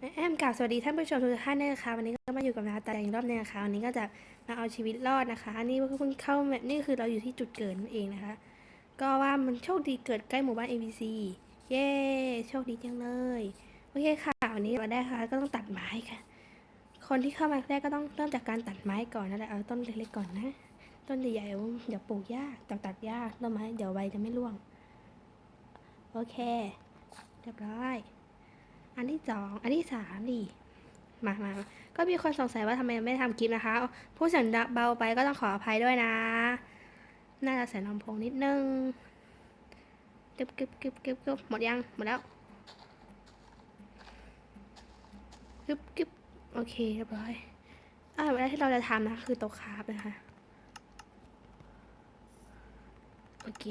แอมกล่าวสวัสดีท่านผู้ชมทุกท่านด้วยนะคะวันนี้ก็มาอยู่กับนาตาอีกรอบนึงนะคะวันนี้ก็จะมาเอาชีวิตรอดนะคะนี่เพิ่งเข้ามานี่คือเราอยู่ที่จุดเกิดนั่นเองนะคะ ก็ว่ามันโชคดีเกิดใกล้หมู่บ้าน ABC เย้โชคดีจังเลยโอเคค่ะวันนี้มาได้ค่ะก็ต้องตัดไม้ค่ะ คนที่เข้ามาแรกก็ต้องเริ่มจากการตัดไม้ก่อนนั่นแหละเอาต้นเล็กๆก่อนนะ ต้นใหญ่ๆเดี๋ยวปลูกยากตัดตัดยากต้นไม้เดี๋ยวใบจะไม่ร่วงโอเคเรียบร้อย อันที่สองอันที่สามดิมามามาก็มีคนสงสัยว่าทำไมไม่ทำคลิปนะคะพูดเสียงเบาไปก็ต้องขออภัยด้วยนะ น่าจะใส่ลำโพงนิดนึงกึบกึบกึบกึบกึบหมดยัง หมดแล้วกึบกึบโอเคเรียบร้อยอ่าเวลาที่เราจะทำนะ คือโต๊ะคราฟนะคะ โอเค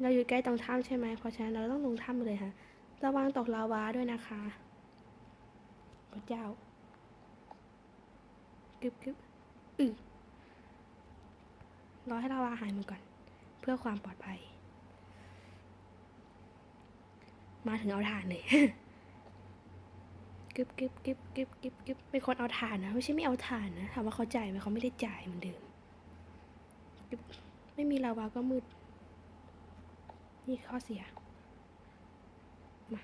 เราอยู่ใกล้ตรงถ้ำใช่ไหมเพราะฉะนั้นเราต้องลงถ้ำเลยค่ะ ระวังตกลาวาด้วยนะคะพระเจ้ากึบกึบอือรอให้ลาวาหายหมดก่อน เพื่อความปลอดภัย มาถึงเอาถ่านเลยกึบกึบกึบกึบกึบกึบเป็นคนเอาถ่านนะไม่ใช่ไม่เอาถ่านนะถามว่าเขาจ่ายไหมเขาไม่ได้จ่ายเหมือนเดิมไม่มีลาวาก็มืด นี่ข้อเสีย มา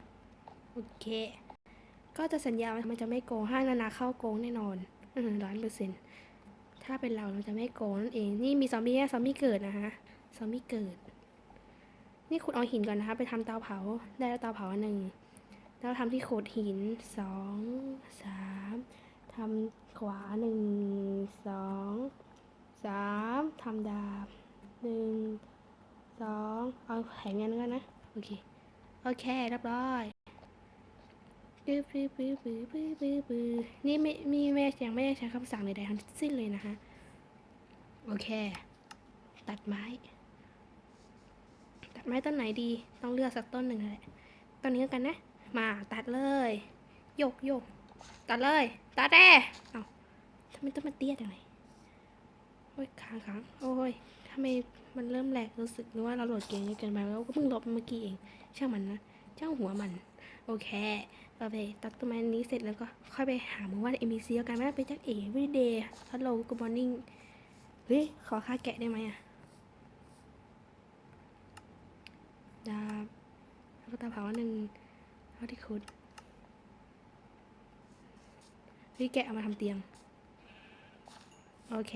โอเค ก็จะสัญญาว่ามันจะไม่โกงห้างนานาเข้าโกงแน่นอนร้อยเปอร์เซ็นต์ถ้าเป็นเราเราจะไม่โกงนั่นเอง นี่มีซอมบี้แค่ซอมบี้เกิดนะคะซอมบี้เกิด นี่ขุดเอาหินก่อนนะคะ ไปทำเตาเผา ได้แล้วเตาเผาหนึ่ง แล้วทำที่โขดหินสองสามทำขวาหนึ่งสองสามทำดาบหนึ่ง องเอาแข็งกันกันนะ โอเค โอเคเรียบร้อยปื้อปื้อปื้อปื้อปื้อปื้อปื้อนี่ไม่มีแม่ยังไม่ได้ใช้คำสั่งใดๆทั้งสิ้นเลยนะคะ โอเค ตัดไม้ ตัดไม้ต้นไหนดี ต้องเลือกสักต้นหนึ่งเลยต้นนี้กันนะ มาตัดเลยโยกโยกตัดเลย ตัดแน่เอาทำไมต้องมาเตี้ยจังเลยโอ้ยค้างค้างโอ้ยทำไม มันเริ่มแหลกรู้สึกนึกว่าเราโหลดเกมเยอะเกินไปแล้วก็เพิ่งลบเมื่อกี้เอง ช่างมันนะช่างหัวมัน โอเคโอเคตัดต้นไม้นี้เสร็จแล้วก็ค่อยไปหามู่ว่าเอ็มบีซีแล้วกันไม่ได้ไปจักเอ๋วิเดย์ฮัลโหลกูมอร์นิ่งเฮ้ยขอค่าแกะได้ไหมอะดาบแล้วก็ตาเผาหนึ่งเท่าที่คุดเฮ้ยแกะเอามาทำเตียง โอเค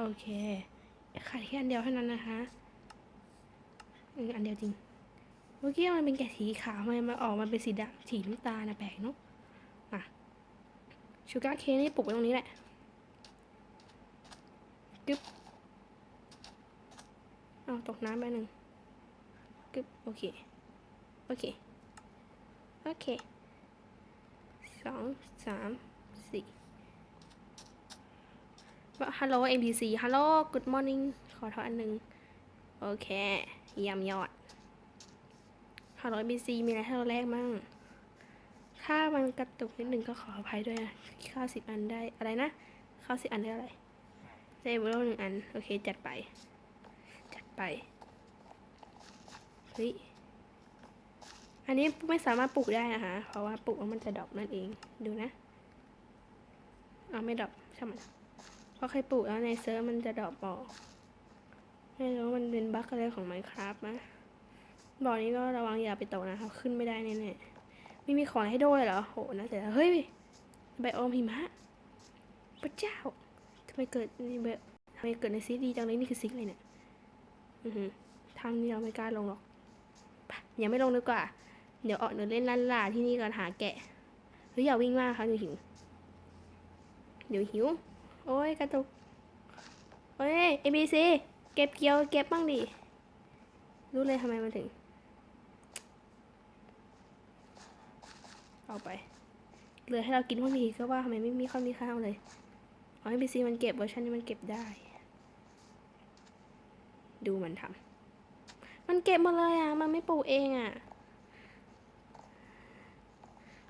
โอเคขาดแค่อันเดียวเท่านั้นนะคะเอออันเดียวจริง เมื่อกี้มันเป็นแกะสีขาวทำไมมาออกมาเป็นสีดำสีน้ำตาลนะแปลกเนาะอะชูการ์เคนนี่ปลูกไว้ตรงนี้แหละกึบเอาตกน้ำไปหนึ่งกึบโอเค โอเค โอเคสองสามสี่ ฮัลโหล MPC ฮัลโหล good morning ขอโทษอันหนึ่งโอเคเยี่ยมยอดฮัลโหล MPC มีอะไรให้เราแลกมั่งถ้ามันกระตุกนิดหนึ่งก็ขออภัยด้วยนะข้าวสิบอันได้อะไรนะข้าวสิบอันได้อะไรได้เบลหนึ่งอัน โอเค จัดไป จัดไปเฮ้ยอันนี้ไม่สามารถปลูกได้นะคะเพราะว่าปลูกแล้วมันจะดอปนั่นเอง ดูนะ เอาไม่ดอปใช่ไหม พอใครปลูกแล้วในเซิร์ฟมันจะดรอปบอก ไม่รู้ว่ามันเป็นบั๊กอะไรของ Minecraft นะบอกนี้ก็ระวังอย่าไปตกนะครับ ขึ้นไม่ได้แน่ๆไม่มีของให้ด้วยเหรอโหนะแต่เฮ้ยไบโอมหิมะพระเจ้าทำไมเกิดนี่เบทำไมเกิดในซีดีจังเลยนี่คือซิกเลยเนี่ยอือหือทางนี้เราไม่กล้าลงหรอกไปยังไม่ลงดีกว่า เดี๋ยวออกเดินเล่นลันลาที่นี่ก่อนหาแกะเฮ้ยอย่าวิ่งมากค่ะเดี๋ยวหิว เดี๋ยวหิว โอ้ยกระตุกเฮ้ย ABC เก็บเกียวเก็บบ้างดิ รู้เลยทำไมมันถึง เอาไปเหลือให้เรากินบ้างดีก็ว่าทำไมไม่มีข้าวมีข้าวเลยอ๋อ ABC มันเก็บเวอร์ชันนี้มันเก็บได้ ดูมันทำมันเก็บหมดเลยอะ มันไม่ปลูกเองอะ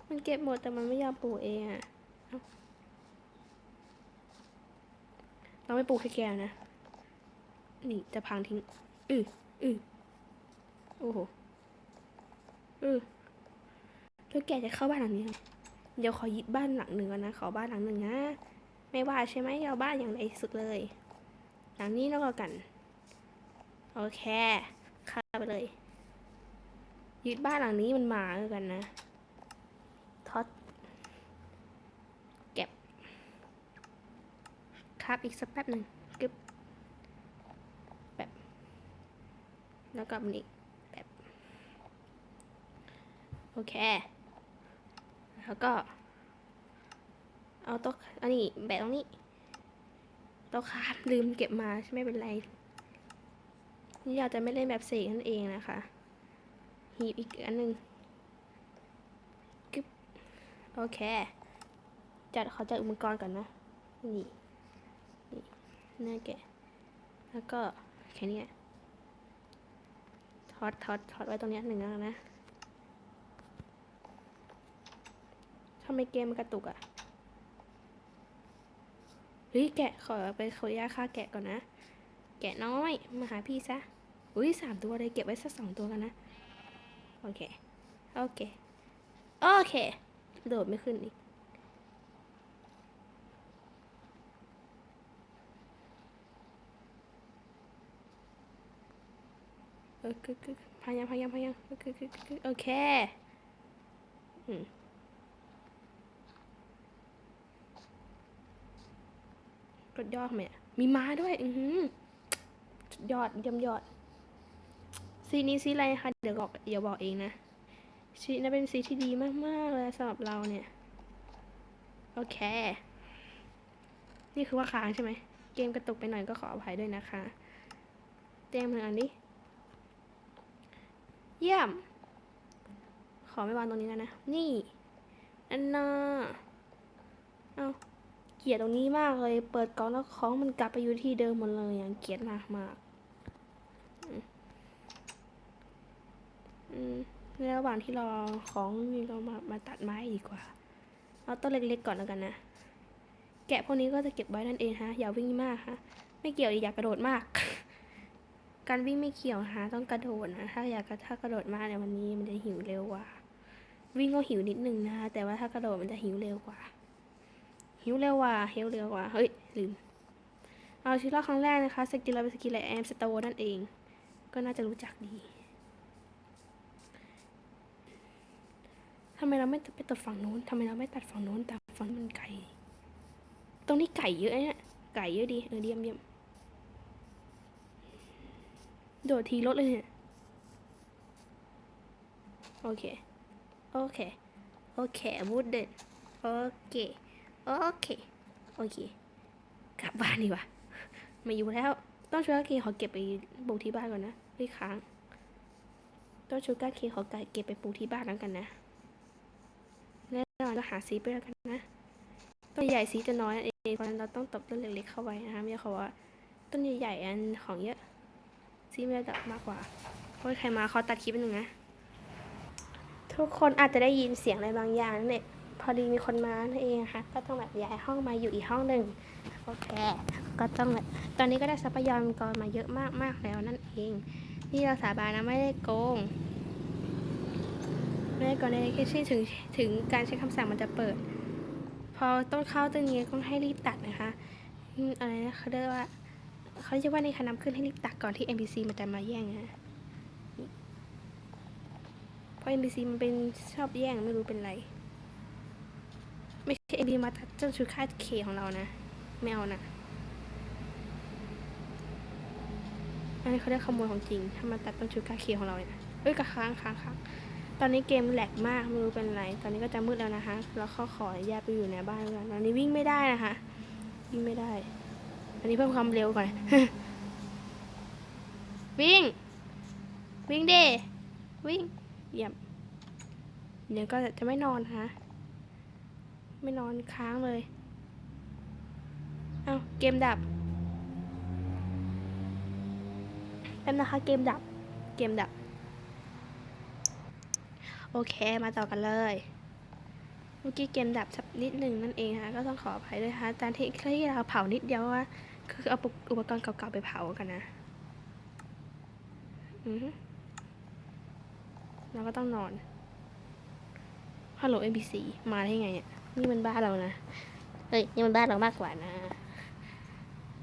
มันเก็บหมดแต่มันไม่ยอมปลูกเองอะ เราไม่ปลูกแค่แก้วนะ นี่จะพังทิ้ง อืออือโอ้โหเออแล้วแกจะเข้าบ้านหลังนี้ เดี๋ยวขอยึดบ้านหลังหนึ่งก่อนนะ ขอบ้านหลังหนึ่งนะ ไม่ว่าใช่ไหมเอาบ้านอย่างใดสุดเลย หลังนี้แล้วก็กัน โอเคข้าไปเลย ยึดบ้านหลังนี้มันมาแล้วกันนะทอดเก็บ ครับอีกสักแป๊บหนึ่งกึบแบบแล้วก็มันอีกแบบโอเค แล้วก็ เอาโต๊ะอันนี้แบะตรงนี้โต๊ะคาบลืมเก็บมาไม่เป็นไรนี่อยากจะไม่เล่นแบบเสกนั่นเองนะคะหีบอีกอันหนึ่งกึบโอเค จัดขาจัดอุปกรณ์ก่อนนะนี่ เนื้อแกะ แล้วก็แค่นี้ทอดทอดทอดไว้ตรงนี้หนึ่งล้วนะทำไมเกมมันกระตุกอะ่ะเฮ้ยแกะขอไปขออนุญาตค่าแกะก่อนนะ แกะน้อย มาหาพี่ซะอุ้ยสามตัวเลยเก็บไว้สักสองตัวกันนะ โอเค โอเค โอเค โดดไม่ขึ้นอีก ออคือคือพยายามพยายามพยายามคือคือคือโอเคอืมกดยอดไหมมีม้าด้วย อือหือยอดยี่ยอด ซีนี้ซีอะไรคะเดี๋ยวบอกเดี๋ยวบอกเองนะซีน่าเป็นซีที่ดีมาก ๆ เลยสำหรับเราเนี่ย โอเค นี่คือว่าค้างใช่ไหม เกมกระตุกไปหน่อยก็ขออภัยด้วยนะคะเต็มเลยอันนี้ เยี่ยม ขอไม่วางตรงนี้แล้วนะ นี่อันนาเอาเกลียดตรงนี้มากเลย เปิดกล่องแล้วของมันกลับไปอยู่ที่เดิมหมดเลยอย่างเกลียดมากมากอืมในระหว่างที่รอของนี่เรามามาตัดไม้ดีกว่า เอาต้นเล็กๆก่อนแล้วกันนะ แกะพวกนี้ก็จะเก็บไว้นั่นเองฮะ อย่าวิ่งมากฮะ ไม่เกี่ยวอย่ากระโดดมาก การวิ่งไม่เกี่ยวฮะต้องกระโดดนะ ถ้าอยากกระถ้ากระโดดมากในวันนี้มันจะหิวเร็วกว่า วิ่งก็หิวนิดนึงนะคะแต่ว่าถ้ากระโดดมันจะหิวเร็วกว่า หิวเร็วกว่าหิวเร็วกว่า เฮ้ยลืม เอาชีวิตรอดครั้งแรกนะคะสกิลเราเป็นสกิลไลแอมสโตนั่นเอง ก็น่าจะรู้จักดีทำไมเราไม่ไปตัดฝั่งนู้นทำไมเราไม่ตัดฝั่งนู้นแต่ฝั่งมันไก่ ตรงนี้ไก่เยอะเนี่ย ไก่เยอะดี เออเยี่ยมเยี่ยม โดดทีรถเลยเนี่ย โอเค โอเค โอเควูดเด็ดโอเค โอเค โอเค กลับบ้านดีกว่ามาอยู่แล้ว ต้องช่วยกาเคขอเก็บไปปลูกที่บ้านก่อนนะไม่ค้าง ต้องช่วยกาเคขอเก็บไปปลูกที่บ้านแล้วกันนะแล้วเราหาซีไปแล้วกันนะ ต้นใหญ่ซีจะน้อยเองเพราะฉะนั้นเราต้องตบต้นเล็กๆเข้าไว้นะคะไม่ใช่เขาว่า ต้นใหญ่ๆอันของเยอะ ซีไม่ระดับมากกว่าโอ้ยใครมาเขอตัดคลิปไปหนึ่งนะ ทุกคนอาจจะได้ยินเสียงอะไรบางอย่างนั่นแหละพอดีมีคนมานั่นเองค่ะ ก็ต้องแบบย้ายห้องมาอยู่อีกห้องหนึ่งโอเค ก็ต้องแบบตอนนี้ก็ได้ทรัพยากรมาเยอะมากมากๆแล้วนั่นเอง นี่เราสาบานนะไม่ได้โกงไม่ได้โกงในแค่ที่ถึงถึงการใช้คำสั่งมันจะเปิด พอต้นข้าวต้นนี้ก็ให้รีบตัดนะคะอะไรนะเขาเรียกว่า เขาจะว่าในคณะขึ้นให้รีบตักก่อนที่ NPC มันจะมาแย่งนะเพราะ NPC มันเป็นชอบแย่งไม่รู้เป็นไร ไม่ใช่ NPC มาตัดเจ้าชุดค่าเคของเรานะ ไม่เอานะอันนี้เขาเรียกขโมยของจริงถ้ามาตัดต้นชุดค่าเคของเราเนี่ยเอ้ยกระค้างค้างค้างตอนนี้เกมแหลกมากไม่รู้เป็นไร ตอนนี้ก็จะมืดแล้วนะคะ แล้วเขาขอแยกไปอยู่ในบ้านกันตอนนี้วิ่งไม่ได้นะคะ วิ่งไม่ได้ อันนี้เพิ่มความเร็วก่อน วิ่ง วิ่งเดวิ่งเยี่ยมเดี๋ยวก็จะไม่นอนฮะ ไม่นอนค้างเลย เอาเกมดับแป๊บนะคะ เกมดับ เกมดับ โอเค มาต่อกันเลยเมื่อกี้เกมดับสักนิดหนึ่งนั่นเองค่ะก็ต้องขออภัยด้วยนะคะตอนที่ที่เราเผานิดเดียวว่า คือเอาอุปกรณ์เก่าๆไปเผากันนะอือฮึเราก็ต้องนอนฮัลโหล NPC มาได้ไงเนี่ยนี่มันบ้านเรานะเฮ้ยนี่มันบ้านเรามากกว่านะ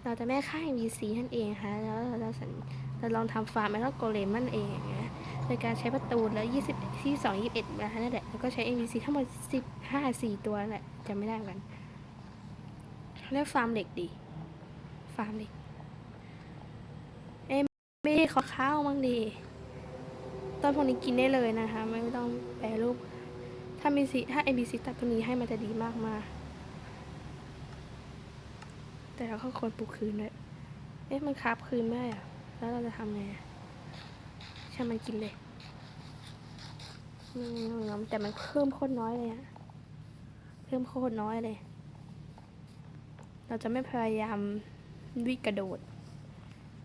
เราจะไม่ฆ่า NPC นั่นเองค่ะ แล้วเราจะสันเราลองทำฟาร์มแล้วก็โกเลมนั่นเองนะโดยการใช้ประตูแล้วยี่สิบที่สองยี่สิบเอ็ดนะคะนั่นแหละ แล้วก็ใช้ NPC ทั้งหมดสิบห้าสี่ตัวนั่นแหละจำไม่ได้เหมือนกันแล้วฟาร์มเหล็กดี ฟาร์มเหล็กเอ้ยไม่ได้ขอข้าวมั้งดีต้นพวกนี้กินได้เลยนะคะ ไม่ต้องแปรรูป ถ้ามีสีถ้า NPC ตัดตัวนี้ให้มันจะดีมากมาแต่เราก็ควรปลูกคืนด้วยเอ๊ะมันคาบคืนไม่ได้เหรอะแล้วเราจะทำไงอะช่มันกินเลยแต่มันเพิ่มโคตรน้อยเลยอะเพิ่มโคตรน้อยเลย เราจะไม่พยายาม วิ่งกระโดด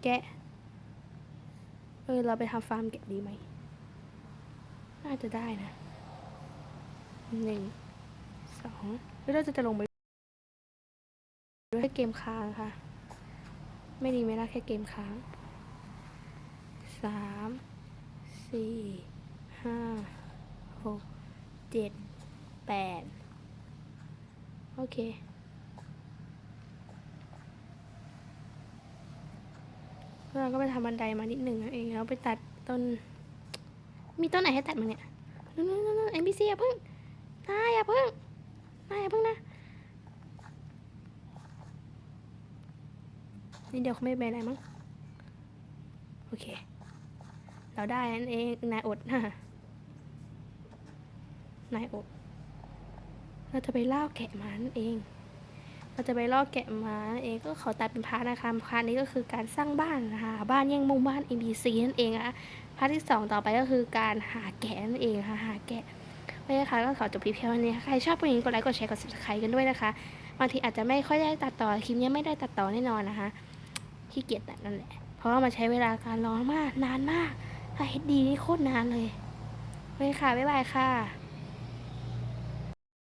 แกะ เออ เราไปทำฟาร์มแกะดีไหม น่าจะได้นะ หนึ่ง สอง แล้วเราจะจะลงไปด้วยเกมค้างค่ะ ไม่ดีไหมล่ะแค่เกมค้าง สาม สี่ ห้า หก เจ็ด แปด โอเค แล้วเราก็ไปทำบันไดมานิดหนึ่งเองแล้วไปตัดต้น มีต้นไหนให้ตัดมั้งเนี่ยนู่นนู่นนู่น NPC อย่าเพิ่งนายอย่าเพิ่งนายอย่าเพิ่งนะนี่เดี๋ยวเขาไม่เป็นอะไรมั้งโอเค เราได้นั่นเองนายอดนะนายอดเราจะไปล่าแกะมานั่นเอง เราจะไปล่อแกะมาเองก็ขอตัดเป็นพาร์ทนะคะพาร์ทนี้ก็คือการสร้างบ้านนะคะบ้านแย่งมุมบ้าน NPC นั่นเองอะพาร์ทที่สองต่อไปก็คือการหาแกะนั่นเองค่ะหาแกะโอเคค่ะก็ขอจบคลิปเพียงเท่านี้ใครชอบเพลงนี้กดไลค์กดแชร์กด subscribe กันด้วยนะคะบางทีอาจจะไม่ค่อยได้ตัดต่อคลิปนี้ไม่ได้ตัดต่อแน่นอนนะคะขี้เกียจตัดนั่นแหละเพราะว่ามันใช้เวลาการรอมากนานมากถ้า HD นี่โคตรนานเลยโอเคค่ะบ๊ายบายค่ะ